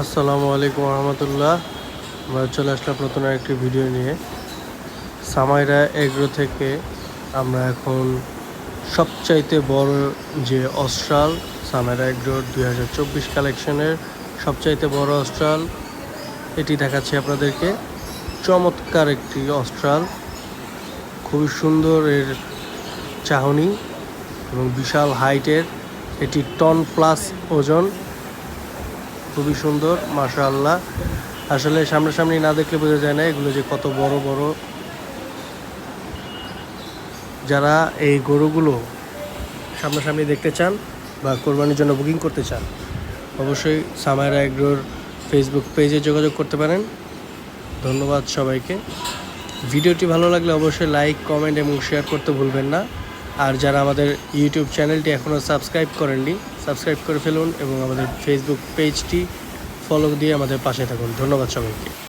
আসসালামু আলাইকুম রহমতুল্লাহ। আমরা চলে আসলাম নতুন একটি ভিডিও নিয়ে। সামাইরা এগ্রো থেকে আমরা এখন সবচাইতে বড় যে অস্ট্রাল, সামাইরা এগ্রোর দুই হাজার চব্বিশ কালেকশনের সবচাইতে বড় অস্ট্রাল, এটি দেখাচ্ছি আপনাদেরকে। চমৎকার একটি অস্ট্রাল। খুবই সুন্দর এর চাহনি এবং বিশাল হাইটের এটি টন প্লাস ওজন। খুবই সুন্দর, মাশাআল্লাহ। আসলে সামনাসামনি না দেখলে বোঝা যায় না এগুলো যে কত বড় বড়। যারা এই গরুগুলো সামনাসামনি দেখতে চান বা কোরবানির জন্য বুকিং করতে চান, অবশ্যই সামায়রা এগ্রোর ফেসবুক পেজে যোগাযোগ করতে পারেন। ধন্যবাদ সবাইকে। ভিডিওটি ভালো লাগলে অবশ্যই লাইক কমেন্ট এবং শেয়ার করতে ভুলবেন না। আর যারা আমাদের ইউটিউব চ্যানেলটি এখনও সাবস্ক্রাইব করেননি সাবস্ক্রাইব করে ফেলুন এবং আমাদের ফেসবুক পেজটি ফলো দিয়ে আমাদের পাশে থাকুন। ধন্যবাদ সবাইকে।